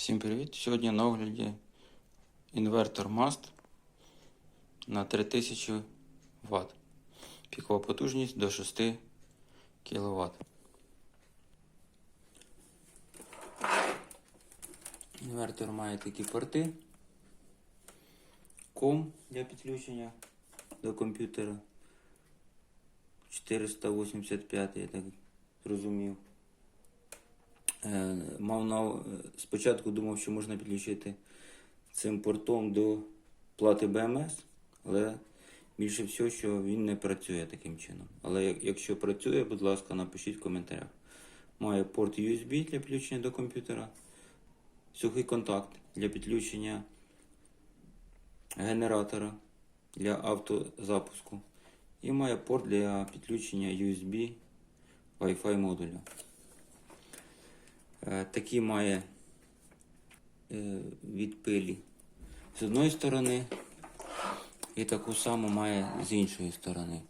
Всім привіт! Сьогодні на огляді інвертор MAST на 3000 Вт. Пікова потужність до 6 кВт. Інвертор має такі порти. Ком для підключення до комп'ютера. 485, я так зрозумів. Е, Мав на спочатку думав, що можна підключити цим портом до плати BMS, але більше всього, що він не працює таким чином. Але якщо працює, будь ласка, напишіть в коментарях. Має порт USB для підключення до комп'ютера, сухий контакт для підключення генератора для автозапуску. І має порт для підключення USB Wi-Fi модуля. Е, Такі має е, від пилі з одної сторони і таку саму має з іншої сторони.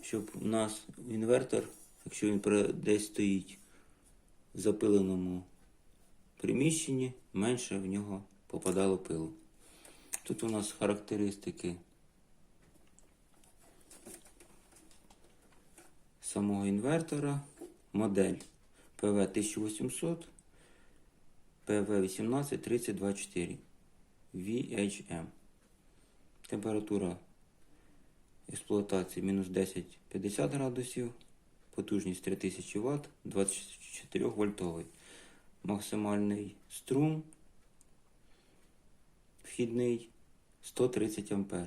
Щоб у нас інвертор, якщо він десь стоїть в запиленому приміщенні, менше в нього попадало пилу. Тут у нас характеристики самого інвертора, модель PV1800, PV183024 VHM. Температура експлуатації мінус 10-50 градусів, потужність 3000 Вт, 24 вольтовий. Максимальний струм вхідний 130 А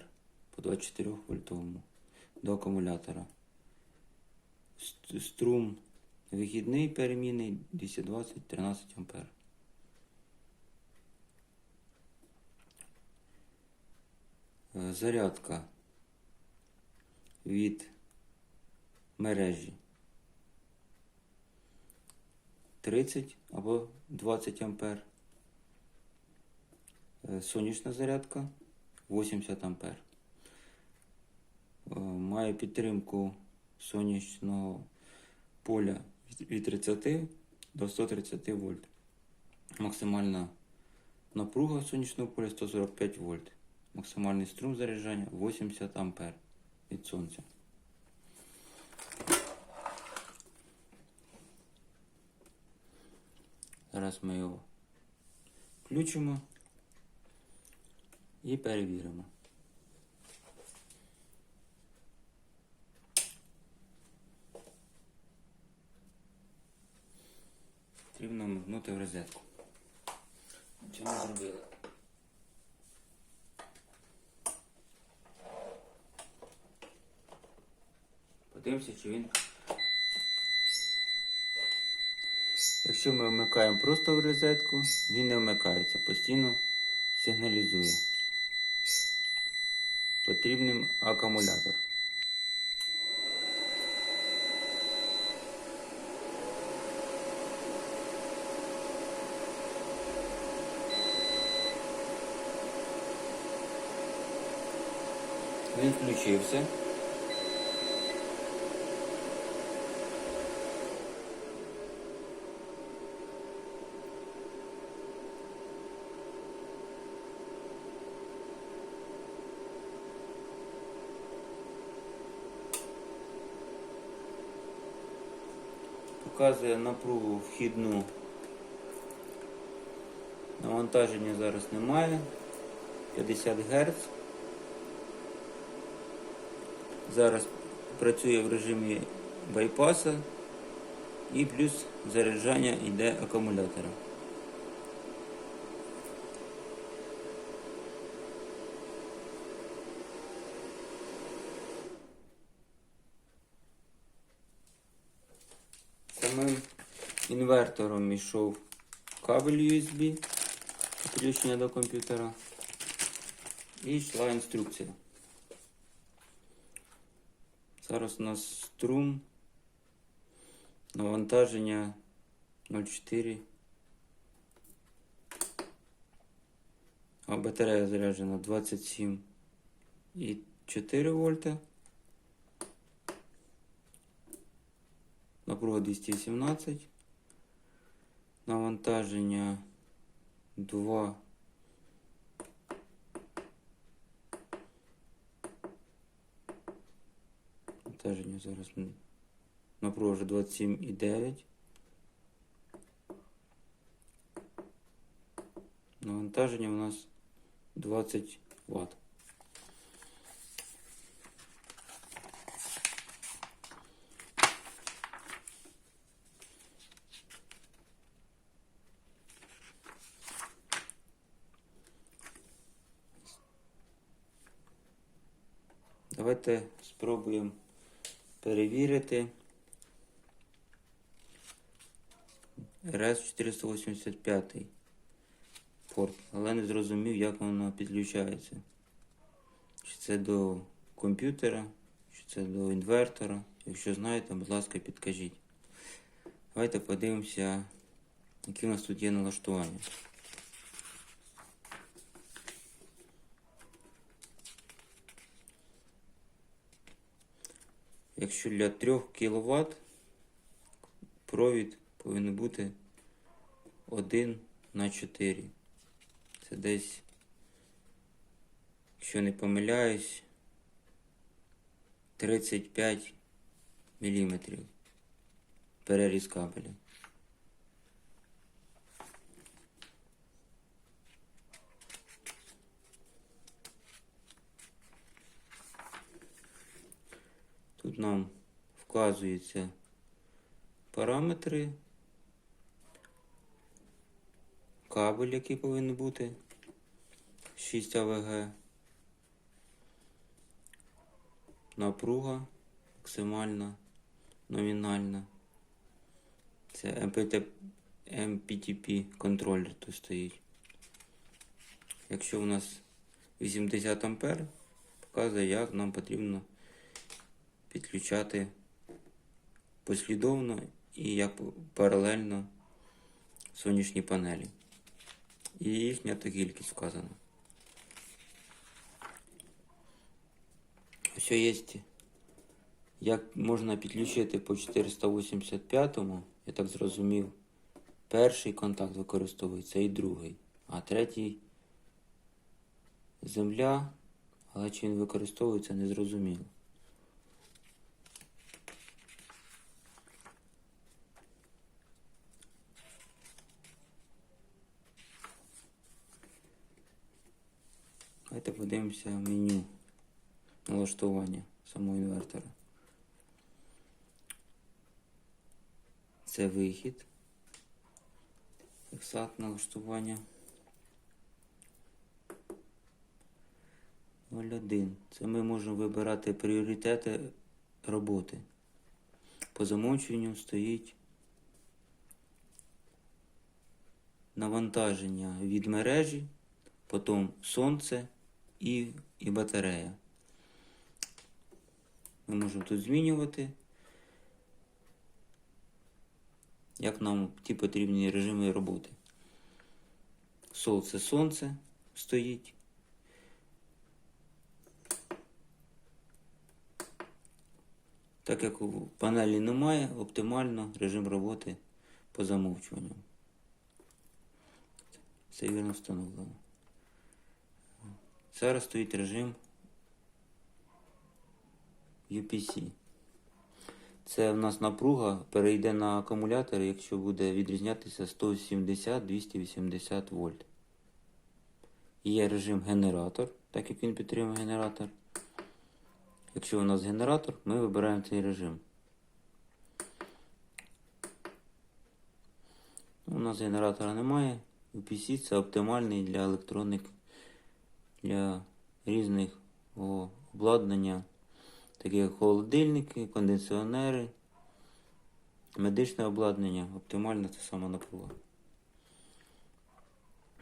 по 24 вольтовому до акумулятора. Струм вихідний перемінний 220-13 А. Е, Зарядка від мережі 30 або 20 А. Е, Сонячна зарядка 80 А. Е, Має підтримку сонячного поля від- від 30 до 130 вольт. Максимальна напруга сонячного поля 145 вольт. Максимальний струм заряджання 80 ампер від сонця. Зараз ми його включимо і перевіримо. Потрібно вмикнути в розетку. Чи ми зробили? Подивимося, чи він. Якщо ми вмикаємо просто в розетку, він не вмикається, постійно сигналізує. Потрібним акумулятор. Він включився. Показує напругу вхідну. Навантаження зараз немає. 50 Гц. Зараз працює в режимі байпаса і плюс заряджання йде акумулятора. Самим інвертором йшов кабель USB підключення до комп'ютера і йшла інструкція. Зараз у нас струм, навантаження 0,4. А батарея заряджена 27,4 вольта. Напруга 218. Навантаження 2. Навантаження зараз напруга вже 27,9. Навантаження у нас 20 Вт. Давайте спробуємо перевірити РС 485 порт, але не зрозумів, як воно підключається. Чи це до комп'ютера, чи це до інвертора. Якщо знаєте, будь ласка, підкажіть. Давайте подивимося, які у нас тут є налаштування. Якщо для 3 кВт провід повинен бути 1 на 4. Це десь, якщо не помиляюсь, 35 мм переріз кабеля. Нам вказуються параметри, кабель, який повинен бути 6 АВГ, напруга максимальна, номінальна. Це MPT, MPTP контролер тут стоїть. Якщо у нас 80 ампер, показує, як нам потрібно підключати послідовно і як паралельно сонячні панелі. І їхня то кількість вказана. Ось є, як можна підключити по 485-му, я так зрозумів, перший контакт використовується і другий, а третій земля, але чи він використовується, не зрозуміло. Давайте подивимося меню налаштування самого інвертора. Це вихід. Фіксат налаштування. 01. Це ми можемо вибирати пріоритети роботи. По замовчуванню стоїть навантаження від мережі, потім сонце і, і батарея. Ми можемо тут змінювати, як нам ті потрібні режими роботи. Сонце сонце стоїть. Так як у панелі немає, оптимально режим роботи по замовчуванню. Це вірно встановлено. Зараз стоїть режим UPC. Це в нас напруга перейде на акумулятор, якщо буде відрізнятися 170-280 вольт. Є режим генератор, так як він підтримує генератор. Якщо у нас генератор, ми вибираємо цей режим. У нас генератора немає. UPC це оптимальний для електроник, для різних обладнання, такі як холодильники, кондиціонери, медичне обладнання, оптимальна це сама напруга.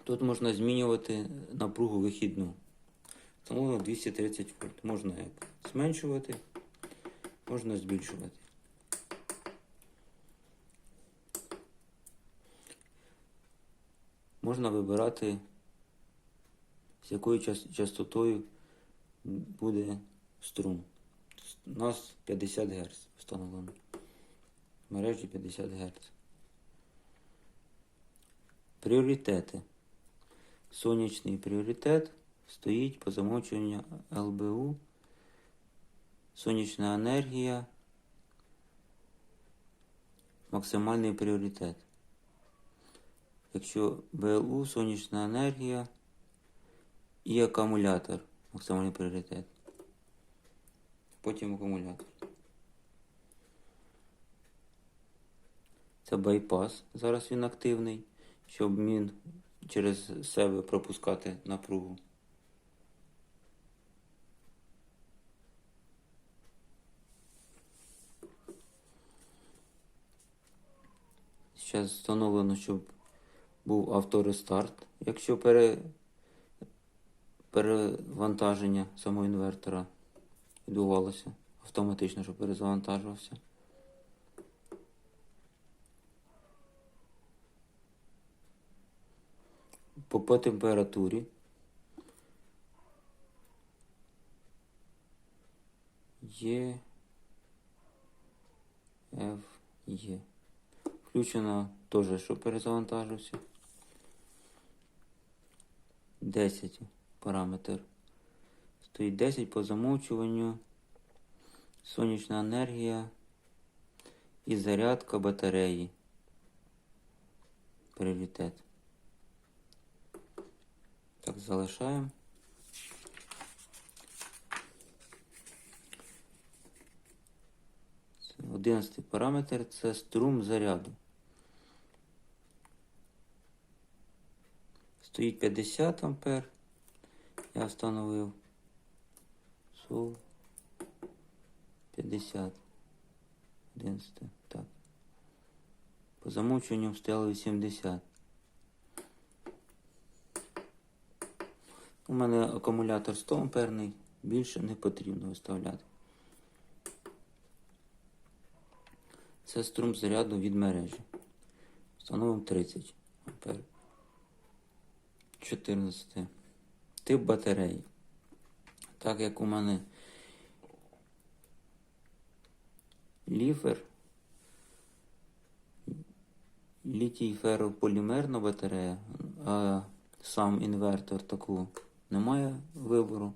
Тут можна змінювати напругу вихідну. Тому 230 вольт. Можна як зменшувати, можна збільшувати. Можна вибирати, якою частотою буде струм. У нас 50 Гц встановлено. В мережі 50 Гц. Пріоритети. Сонячний пріоритет стоїть по замовчуванню ЛБУ. Сонячна енергія. Максимальний пріоритет. Якщо БЛУ, сонячна енергія і акумулятор. Максимальний пріоритет. Потім акумулятор. Це байпас. Зараз він активний, щоб він через себе пропускати напругу. Зараз встановлено, щоб був авторестарт, якщо пере... перевантаження самого інвертора відбувалося автоматично, щоб перезавантажувався. По, температурі. Є. F, Є. Включено теж, щоб перезавантажився. 10 параметр. Стоїть 10 по замовчуванню. Сонячна енергія і зарядка батареї. Пріоритет. Так, залишаємо. 11 параметр це струм заряду. Стоїть 50 ампер. Я встановив. Сол 50. 11. Так. По замовчуванню стояло 80. У мене акумулятор 100 амперний, більше не потрібно виставляти. Це струм заряду від мережі. Встановимо 30 ампер. 14. Тип батареї. Так як у мене ліфер, літій феррополімерна батарея, а сам інвертор таку немає вибору.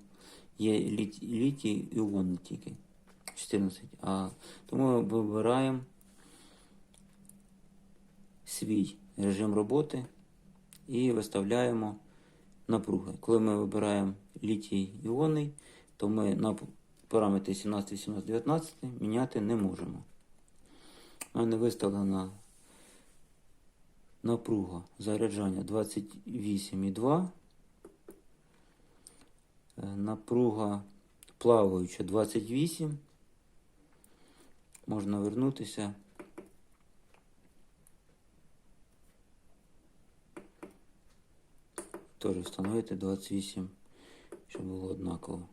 Є літ- літій іони тільки 14. А тому ми вибираємо свій режим роботи і виставляємо напруги. Коли ми вибираємо літій іонний, то ми на параметри 17, 18, 19 міняти не можемо. У мене виставлена напруга заряджання 28,2. Е, Напруга плаваюча 28. Можна вернутися. Теж встановити 28, щоб було однаково.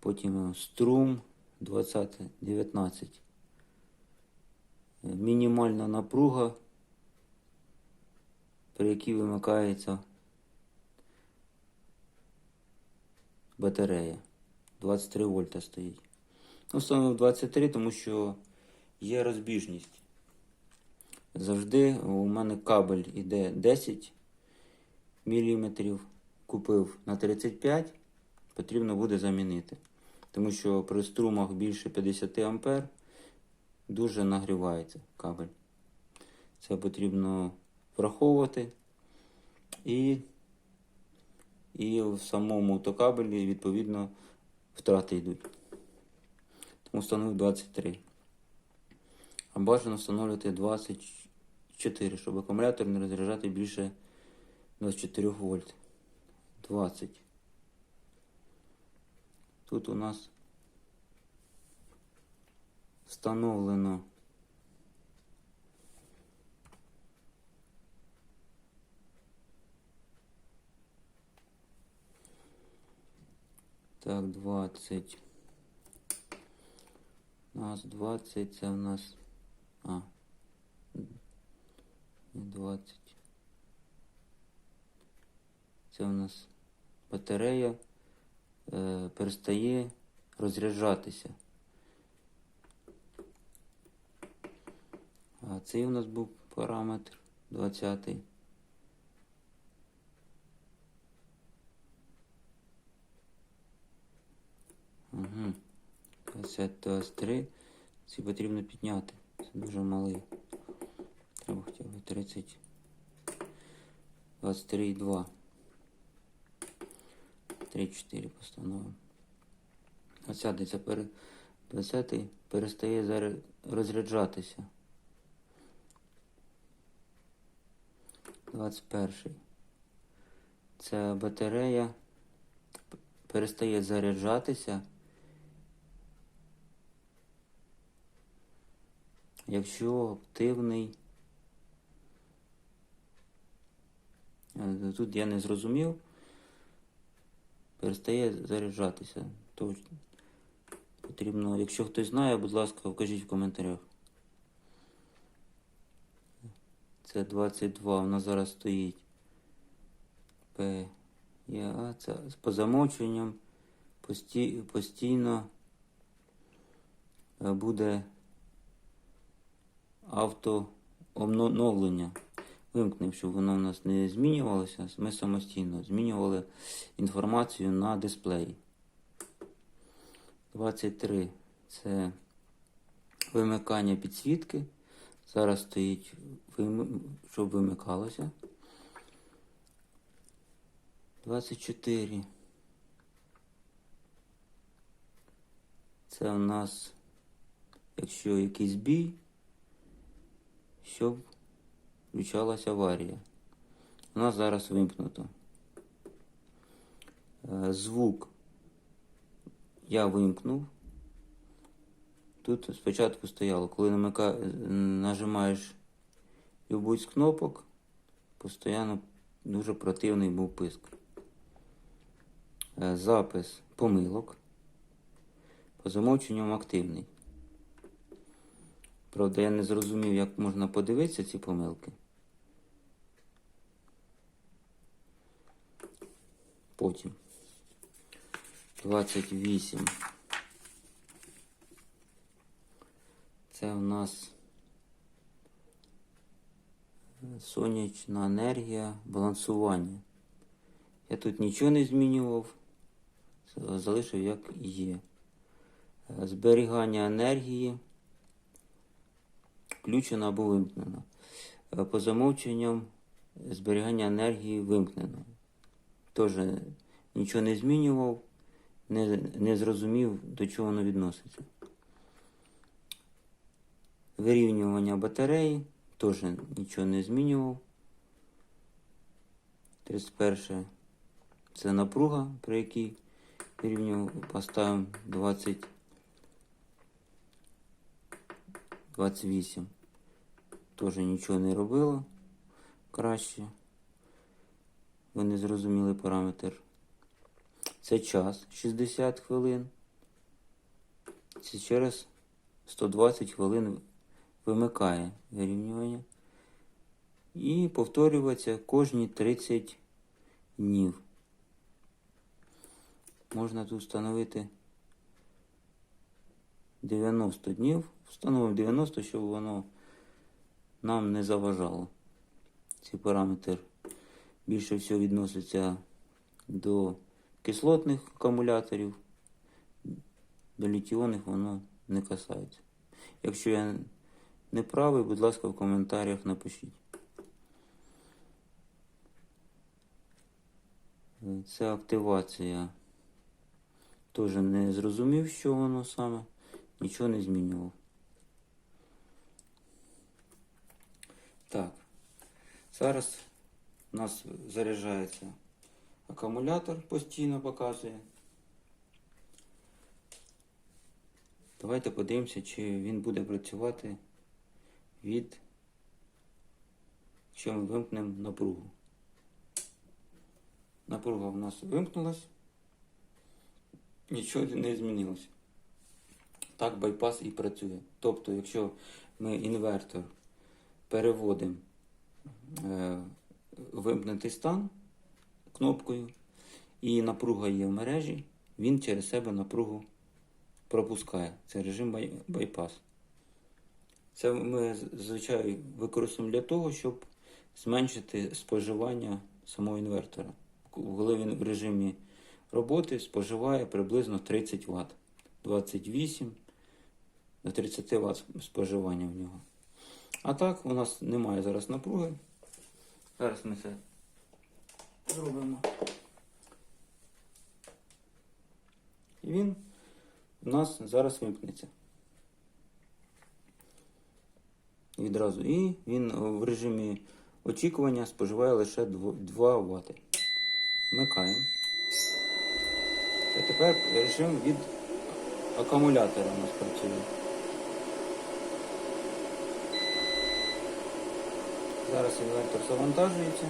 Потім струм 20, 19. Е, Мінімальна напруга, при якій вимикається батарея. 23 вольта стоїть. Ну, встановив 23, тому що є розбіжність. Завжди у мене кабель іде 10 мм. Купив на 35, потрібно буде замінити. Тому що при струмах більше 50 А дуже нагрівається кабель. Це потрібно враховувати. І, і в самому токабелі, відповідно, втрати йдуть. Тому встановив 23. А бажано встановлювати 24, щоб акумулятор не розряджати більше 24 вольт. 20. Тут у нас встановлено Так, 20. У нас 20, це у нас. А. не 20. Це у нас батарея е, перестає розряджатися. А цей у нас був параметр 20. Угу. 20, 23. Ці потрібно підняти. Це дуже малий. Треба хоча б 30. 23,2. 3-4 постановимо. 20 це пере... 20 перестає заре- розряджатися. 21. Це батарея перестає заряджатися. Якщо активний. Тут я не зрозумів. Перестає заряджатися. То потрібно, якщо хтось знає, будь ласка, вкажіть в коментарях. Це 22, вона зараз стоїть. П. Я, це з замовчуванням пості, постійно е, буде автообновлення. Вимкнемо, щоб воно в нас не змінювалося. Ми самостійно змінювали інформацію на дисплеї. 23 це вимикання підсвітки. Зараз стоїть, щоб вимикалося. 24. Це у нас, якщо якийсь бій, щоб включалася аварія. Нас зараз вимкнуто. Е, Звук я вимкнув. Тут спочатку стояло, коли намика... нажимаєш любу з кнопок, постійно дуже противний був писк. Е, Запис помилок. По замовченням активний. Правда, я не зрозумів, як можна подивитися ці помилки. Потім. 28. Це у нас сонячна енергія, балансування. Я тут нічого не змінював, залишив як є. Зберігання енергії включено або вимкнено. Е, По замовченням зберігання енергії вимкнено. Теж нічого не змінював, не, не зрозумів, до чого воно відноситься. Вирівнювання батареї теж нічого не змінював. 31 це напруга, при якій вирівнював, поставимо 20, 28. Теж нічого не робило краще. Ви не зрозуміли параметр. Це час 60 хвилин. Це через 120 хвилин вимикає вирівнювання. І повторюється кожні 30 днів. Можна тут встановити 90 днів. Встановимо 90, щоб воно нам не заважало. Цей параметр більше всього відноситься до кислотних акумуляторів. До літіонних воно не касається. Якщо я не правий, будь ласка, в коментарях напишіть. Це активація. Теж не зрозумів, що воно саме. Нічого не змінював. Так. Зараз у нас заряджається акумулятор, постійно показує. Давайте подивимося, чи він буде працювати від, якщо ми вимкнемо напругу. Напруга в нас вимкнулась, нічого не змінилося. Так байпас і працює. Тобто, якщо ми інвертор переводимо вимкнутий стан кнопкою, і напруга є в мережі, він через себе напругу пропускає. Це режим бай- байпас. Це ми з- зазвичай використовуємо для того, щоб зменшити споживання самого інвертора. Коли він в режимі роботи споживає приблизно 30 Вт. 28 до 30 Вт споживання в нього. А так, у нас немає зараз напруги. Зараз ми це зробимо. І він у нас зараз вимкнеться. Відразу. І він в режимі очікування споживає лише 2 Вт. Вмикаємо. А тепер режим від акумулятора у нас працює. Зараз інвертор завантажується.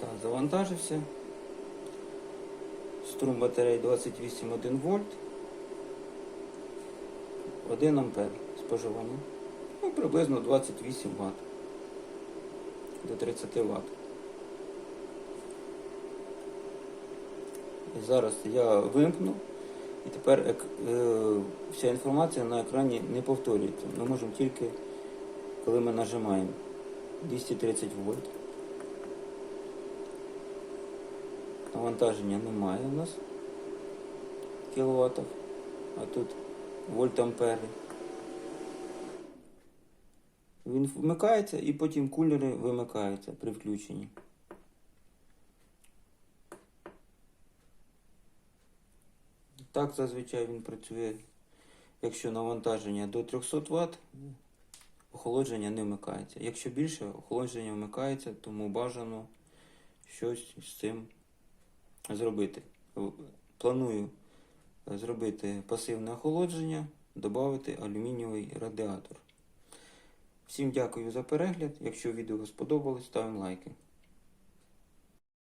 Так, завантажився. Струм батареї 28,1 вольт. 1 ампер споживання. Ну, приблизно 28 Вт. До 30 Вт. І зараз я вимкну. І тепер е, вся інформація на екрані не повторюється. Ми можемо тільки, коли ми нажимаємо 230 вольт. Навантаження немає у нас кіловатів, а тут вольт ампери. Він вмикається і потім кулери вимикаються при включенні. Так зазвичай він працює, якщо навантаження до 300 Вт, охолодження не вмикається. Якщо більше, охолодження вмикається, тому бажано щось з цим зробити. Планую зробити пасивне охолодження, додати алюмінієвий радіатор. Всім дякую за перегляд. Якщо відео сподобалось, ставимо лайки.